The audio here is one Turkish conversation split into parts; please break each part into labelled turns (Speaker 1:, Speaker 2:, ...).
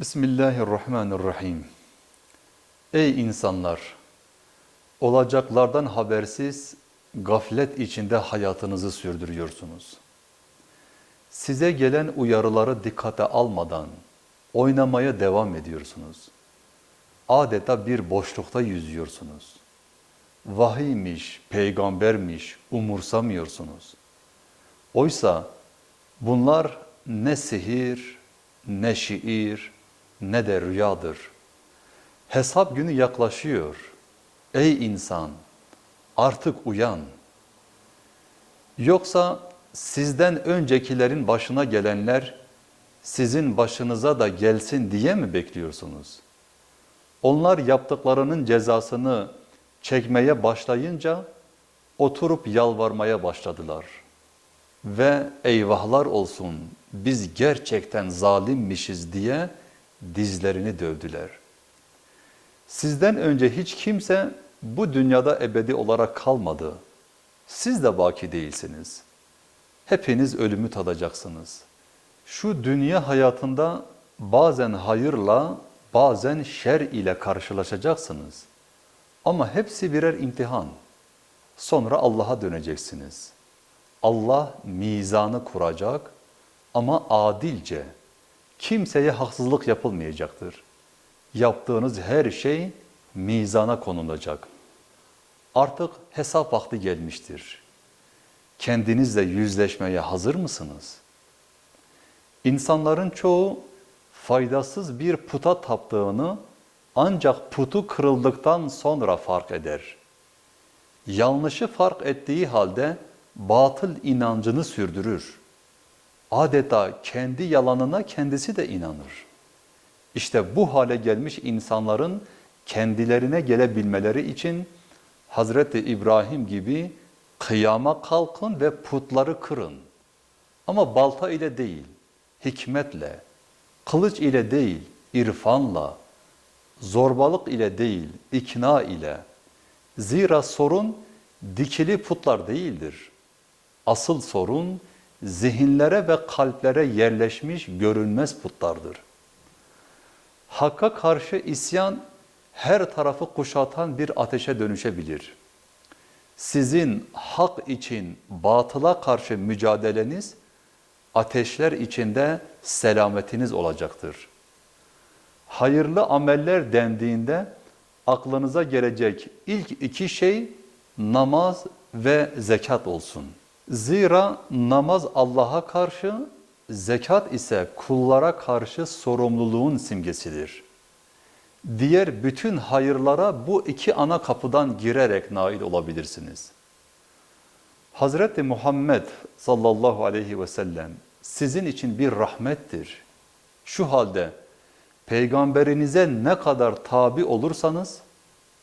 Speaker 1: Bismillahirrahmanirrahim. Ey insanlar! Olacaklardan habersiz, gaflet içinde hayatınızı sürdürüyorsunuz. Size gelen uyarıları dikkate almadan oynamaya devam ediyorsunuz. Adeta bir boşlukta yüzüyorsunuz. Vahiymiş, peygambermiş umursamıyorsunuz. Oysa bunlar ne sihir, ne şiir, ne de rüyadır. Hesap günü yaklaşıyor. Ey insan, artık uyan. Yoksa sizden öncekilerin başına gelenler sizin başınıza da gelsin diye mi bekliyorsunuz? Onlar yaptıklarının cezasını çekmeye başlayınca oturup yalvarmaya başladılar. Ve eyvahlar olsun biz gerçekten zalimmişiz diye dizlerini dövdüler. Sizden önce hiç kimse bu dünyada ebedi olarak kalmadı. Siz de baki değilsiniz. Hepiniz ölümü tadacaksınız. Şu dünya hayatında bazen hayırla, bazen şer ile karşılaşacaksınız. Ama hepsi birer imtihan. Sonra Allah'a döneceksiniz. Allah mizanı kuracak ama adilce. Kimseye haksızlık yapılmayacaktır. Yaptığınız her şey mizana konulacak. Artık hesap vakti gelmiştir. Kendinizle yüzleşmeye hazır mısınız? İnsanların çoğu faydasız bir puta taptığını ancak putu kırıldıktan sonra fark eder. Yanlışı fark ettiği halde batıl inancını sürdürür. Adeta kendi yalanına kendisi de inanır. İşte bu hale gelmiş insanların kendilerine gelebilmeleri için Hazreti İbrahim gibi kıyama kalkın ve putları kırın. Ama balta ile değil, hikmetle, kılıç ile değil, irfanla, zorbalık ile değil, ikna ile. Zira sorun dikili putlar değildir. Asıl sorun zihinlere ve kalplere yerleşmiş görünmez putlardır. Hakka karşı isyan her tarafı kuşatan bir ateşe dönüşebilir. Sizin hak için batıla karşı mücadeleniz ateşler içinde selametiniz olacaktır. Hayırlı ameller dendiğinde aklınıza gelecek ilk iki şey namaz ve zekat olsun. Zira namaz Allah'a karşı, zekat ise kullara karşı sorumluluğun simgesidir. Diğer bütün hayırlara bu iki ana kapıdan girerek nail olabilirsiniz. Hazreti Muhammed sallallahu aleyhi ve sellem sizin için bir rahmettir. Şu halde peygamberinize ne kadar tabi olursanız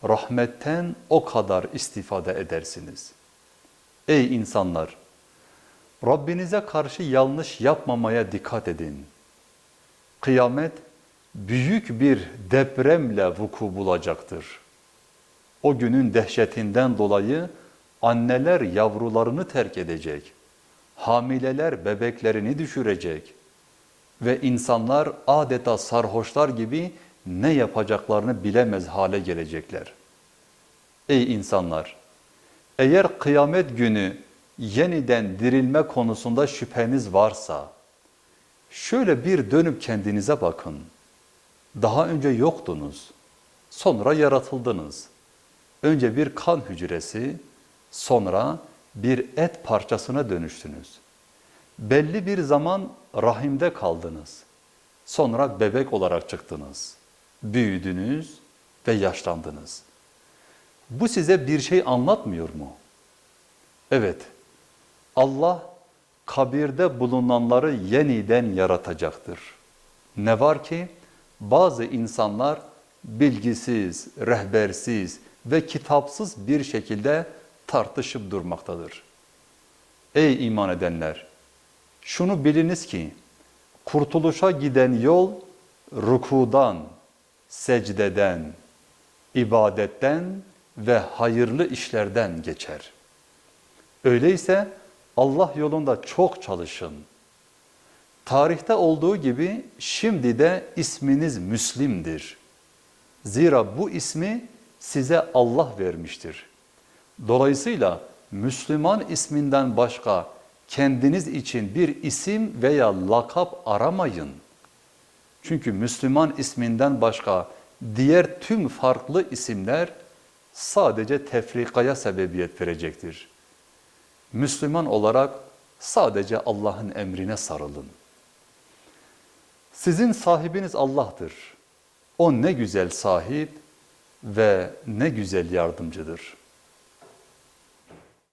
Speaker 1: rahmetten o kadar istifade edersiniz. Ey insanlar! Rabbinize karşı yanlış yapmamaya dikkat edin. Kıyamet büyük bir depremle vuku bulacaktır. O günün dehşetinden dolayı anneler yavrularını terk edecek. Hamileler bebeklerini düşürecek. Ve insanlar adeta sarhoşlar gibi ne yapacaklarını bilemez hale gelecekler. Ey insanlar! Eğer kıyamet günü yeniden dirilme konusunda şüpheniz varsa, şöyle bir dönüp kendinize bakın. Daha önce yoktunuz, sonra yaratıldınız. Önce bir kan hücresi, sonra bir et parçasına dönüştünüz. Belli bir zaman rahimde kaldınız. Sonra bebek olarak çıktınız. Büyüdünüz ve yaşlandınız. Bu size bir şey anlatmıyor mu? Evet, Allah kabirde bulunanları yeniden yaratacaktır. Ne var ki bazı insanlar bilgisiz, rehbersiz ve kitapsız bir şekilde tartışıp durmaktadır. Ey iman edenler! Şunu biliniz ki kurtuluşa giden yol rukudan, secdeden, ibadetten ve hayırlı işlerden geçer. Öyleyse Allah yolunda çok çalışın. Tarihte olduğu gibi şimdi de isminiz Müslim'dir. Zira bu ismi size Allah vermiştir. Dolayısıyla Müslüman isminden başka kendiniz için bir isim veya lakap aramayın. Çünkü Müslüman isminden başka diğer tüm farklı isimler sadece tefrikaya sebebiyet verecektir. Müslüman olarak sadece Allah'ın emrine sarılın. Sizin sahibiniz Allah'tır. O ne güzel sahip ve ne güzel yardımcıdır.''